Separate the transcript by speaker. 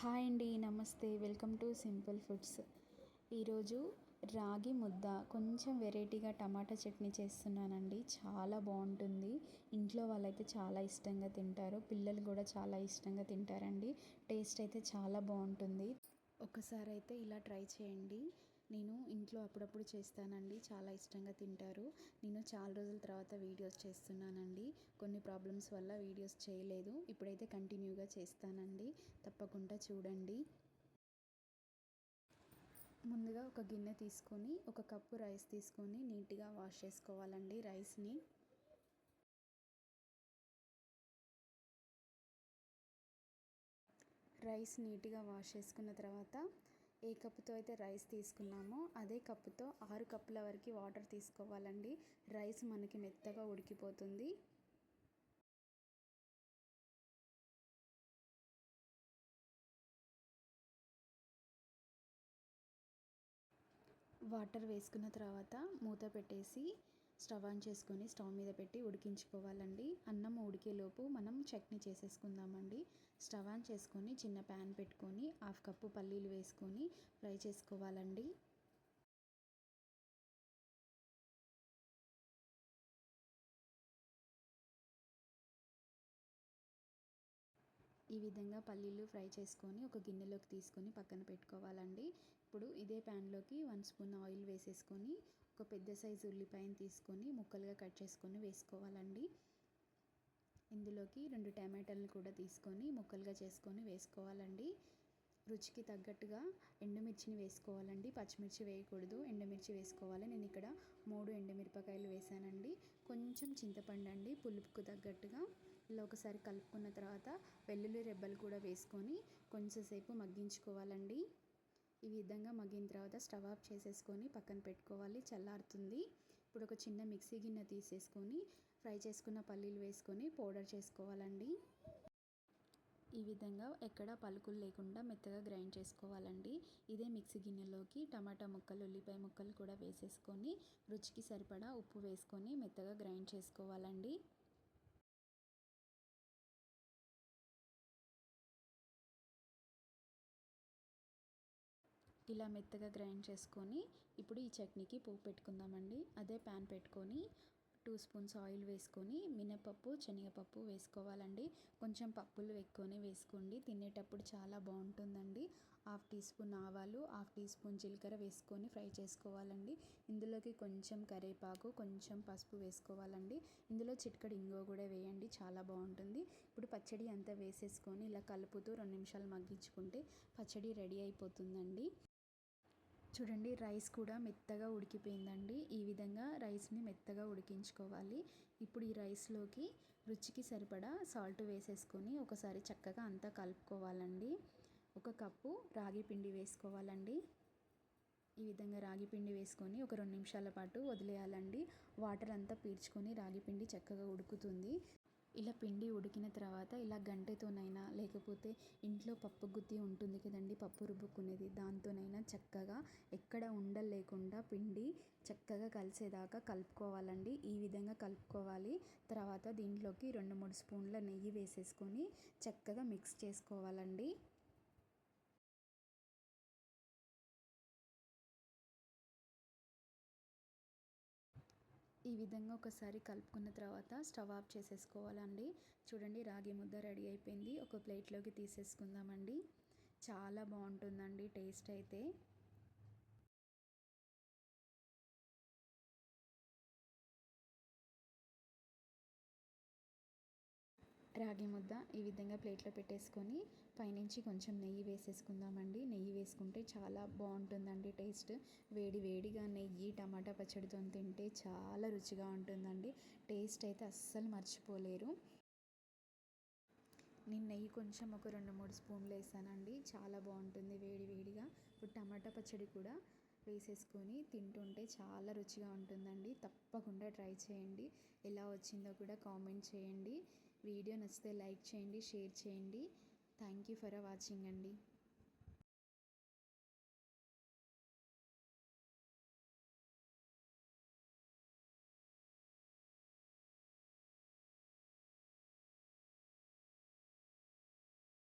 Speaker 1: Hi అండి నమస్తే. Welcome to Simple Foods. ఈరోజు రాగి ముద్ద. కొంచెం వెరైటీగా టమాటా చట్నీ చేస్తున్నానండి. చాలా బాగుంటుంది. ఇంట్లో వాళ్ళైతే చాలా ఇష్టంగా తింటారు. పిల్లలు కూడా చాలా ఇష్టంగా తింటారండి. టేస్ట్ అయితే చాలా బాగుంటుంది. ఒకసారి అయితే ఇలా ట్రై చేయండి. నేను ఇంట్లో అప్పుడప్పుడు చేస్తానండి. చాలా ఇష్టంగా తింటారు. నేను చాలా రోజుల తర్వాత వీడియోస్ చేస్తున్నానండి. కొన్ని ప్రాబ్లమ్స్ వల్ల వీడియోస్ చేయలేదు. ఇప్పుడైతే కంటిన్యూ కంటిన్యూగా చేస్తానండి. తప్పకుండా చూడండి. ముందుగా ఒక గిన్నె తీసుకొని ఒక కప్పు రైస్ తీసుకొని నీట్గా వాష్ చేసుకోవాలండి రైస్ని. రైస్ నీట్గా వాష్ చేసుకున్న తర్వాత ఏ కప్పుతో అయితే రైస్ తీసుకున్నామో అదే కప్పుతో ఆరు కప్పుల వరకు వాటర్ తీసుకోవాలండి. రైస్ మనకి మెత్తగా ఉడికిపోతుంది. వాటర్ వేసుకున్న తర్వాత మూత పెట్టేసి స్టవ్ ఆన్ చేసుకొని స్టవ్ మీద పెట్టి ఉడికించుకోవాలండి. అన్నం ఉడికేలోపు మనం చట్నీ చేసేసుకుందామండి. స్టవ్ ఆన్ చేసుకొని చిన్న ప్యాన్ పెట్టుకొని హాఫ్ కప్పు పల్లీలు వేసుకొని ఫ్రై చేసుకోవాలండి. ఈ విధంగా పల్లీలు ఫ్రై చేసుకొని ఒక గిన్నెలోకి తీసుకొని పక్కన పెట్టుకోవాలండి. ఇప్పుడు ఇదే ప్యాన్లోకి వన్ స్పూన్ ఆయిల్ వేసేసుకొని ఒక పెద్ద సైజు ఉల్లిపాయను తీసుకొని ముక్కలుగా కట్ చేసుకొని వేసుకోవాలండి. ఇందులోకి రెండు టమాటాలను కూడా తీసుకొని ముక్కలుగా చేసుకొని వేసుకోవాలండి. రుచికి తగ్గట్టుగా ఎండుమిర్చిని వేసుకోవాలండి. పచ్చిమిర్చి వేయకూడదు ఎండుమిర్చి వేసుకోవాలి. నేను ఇక్కడ మూడు ఎండుమిరపకాయలు వేసానండి. కొంచెం చింతపండు అండి పులుపుకు తగ్గట్టుగా. ఇలా ఒకసారి కలుపుకున్న తర్వాత వెల్లుల్లి రెబ్బలు కూడా వేసుకొని కొంచెంసేపు మగ్గించుకోవాలండి. ఈ విధంగా మగ్గిన తర్వాత స్టవ్ ఆఫ్ చేసేసుకొని పక్కన పెట్టుకోవాలి. చల్లారుతుంది. ఇప్పుడు ఒక చిన్న మిక్సీ గిన్నె తీసేసుకొని ఫ్రై చేసుకున్న పల్లీలు వేసుకొని పౌడర్ చేసుకోవాలండి. ఈ విధంగా ఎక్కడ పలుకులు లేకుండా మెత్తగా గ్రైండ్ చేసుకోవాలండి. ఇదే మిక్సీ గిన్నెలోకి టమాటా ముక్కలు ఉల్లిపాయ ముక్కలు కూడా వేసేసుకొని రుచికి సరిపడా ఉప్పు వేసుకొని మెత్తగా గ్రైండ్ చేసుకోవాలండి. ఇలా మెత్తగా గ్రైండ్ చేసుకొని ఇప్పుడు ఈ చట్నీకి పోపు పెట్టుకుందామండి. అదే ప్యాన్ పెట్టుకొని టూ స్పూన్స్ ఆయిల్ వేసుకొని మినపప్పు శనగపప్పు వేసుకోవాలండి. కొంచెం పప్పులు ఎక్కువనే వేసుకోండి. తినేటప్పుడు చాలా బాగుంటుందండి. హాఫ్ టీ స్పూన్ ఆవాలు హాఫ్ టీ స్పూన్ జీలకర్ర వేసుకొని ఫ్రై చేసుకోవాలండి. ఇందులోకి కొంచెం కరివేపాకు కొంచెం పసుపు వేసుకోవాలండి. ఇందులో చిటికడి ఇంగో కూడా వేయండి. చాలా బాగుంటుంది. ఇప్పుడు పచ్చడి అంతా వేసేసుకొని ఇలా కలుపుతూ రెండు నిమిషాలు మగ్గించుకుంటే పచ్చడి రెడీ అయిపోతుందండి. చూడండి రైస్ కూడా మెత్తగా ఉడికిపోయిందండి. ఈ విధంగా రైస్ని మెత్తగా ఉడికించుకోవాలి. ఇప్పుడు ఈ రైస్లోకి రుచికి సరిపడా సాల్ట్ వేసేసుకొని ఒకసారి చక్కగా అంతా కలుపుకోవాలండి. ఒక కప్పు రాగి పిండి వేసుకోవాలండి. ఈ విధంగా రాగి పిండి వేసుకొని ఒక రెండు నిమిషాల పాటు వదిలేయాలండి. వాటర్ అంతా పీల్చుకొని రాగి పిండి చక్కగా ఉడుకుతుంది. ఇలా పిండి ఉడికిన తర్వాత ఇలా గంటెతోనైనా లేకపోతే ఇంట్లో పప్పు గుత్తి ఉంటుంది కదండి పప్పు రుబ్బుకునేది దాంతోనైనా చక్కగా ఎక్కడ ఉండలు లేకుండా పిండి చక్కగా కలిసేదాకా కలుపుకోవాలండి. ఈ విధంగా కలుపుకోవాలి. తర్వాత దీంట్లోకి రెండు మూడు స్పూన్ల నెయ్యి వేసేసుకొని చక్కగా మిక్స్ చేసుకోవాలండి. ఈ విధంగా ఒకసారి కలుపుకున్న తర్వాత స్టవ్ ఆఫ్ చేసేసుకోవాలండి. చూడండి రాగి ముద్ద రెడీ అయిపోయింది. ఒక ప్లేట్లోకి తీసేసుకుందామండి. చాలా బాగుంటుందండి టేస్ట్ అయితే. రాగి ముద్ద ఈ విధంగా ప్లేట్లో పెట్టేసుకొని పైనుంచి కొంచెం నెయ్యి వేసేసుకుందామండి. నెయ్యి వేసుకుంటే చాలా బాగుంటుందండి టేస్ట్. వేడి వేడిగా నెయ్యి టమాటా పచ్చడితో తింటే చాలా రుచిగా ఉంటుందండి. టేస్ట్ అయితే అస్సలు మర్చిపోలేరు. నేను నెయ్యి కొంచెం ఒక రెండు మూడు స్పూన్లు వేసానండి. చాలా బాగుంటుంది వేడి వేడిగా. ఇప్పుడు టమాటా పచ్చడి కూడా వేసేసుకొని తింటుంటే చాలా రుచిగా ఉంటుందండి. తప్పకుండా ట్రై చేయండి. ఎలా వచ్చిందో కూడా కామెంట్ చేయండి. వీడియో నచ్చితే లైక్ చేయండి షేర్ చేయండి. థ్యాంక్ యూ ఫర్ వాచింగ్ అండి.